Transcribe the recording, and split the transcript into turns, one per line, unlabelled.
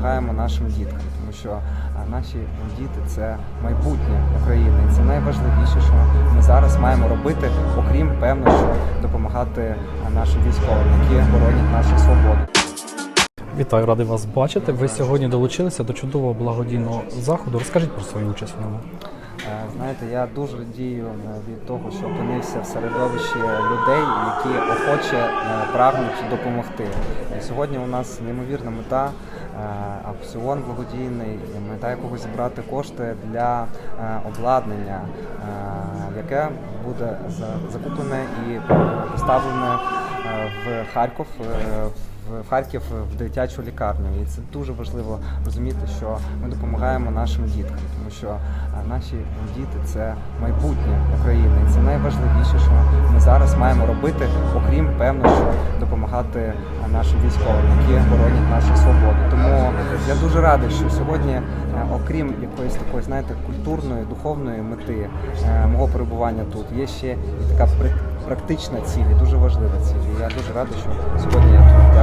допомагаємо нашим діткам, тому що наші діти це майбутнє України. І це найважливіше, що ми зараз маємо робити, окрім певно, що допомагати нашим військовим, які боронять нашу свободу.
Вітаю, радий вас бачити. Ви сьогодні долучилися до чудового благодійного заходу. Розкажіть про свою участь в ньому.
Е, Знаєте, я дуже радію е, від того, що опинився в середовищі людей, які охоче е, прагнуть допомогти. І сьогодні у нас неймовірна мета, е, аукціон благодійний, мета якого зібрати кошти для е, обладнання, е, яке буде закуплене і поставлене е, в Харків. В Харків в дитячу лікарню, і це дуже важливо розуміти, що ми допомагаємо нашим діткам, тому що наші діти це майбутнє України. І це найважливіше, що ми зараз маємо робити, окрім певно, що допомагати нашим військовим, які боронять нашу свободу. Тому я дуже радий, що сьогодні, окрім якоїсь такої, знаєте, культурної, духовної мети мого перебування тут, є ще і така практична ціль, дуже важлива ціль. І я дуже радий, що сьогодні я тут.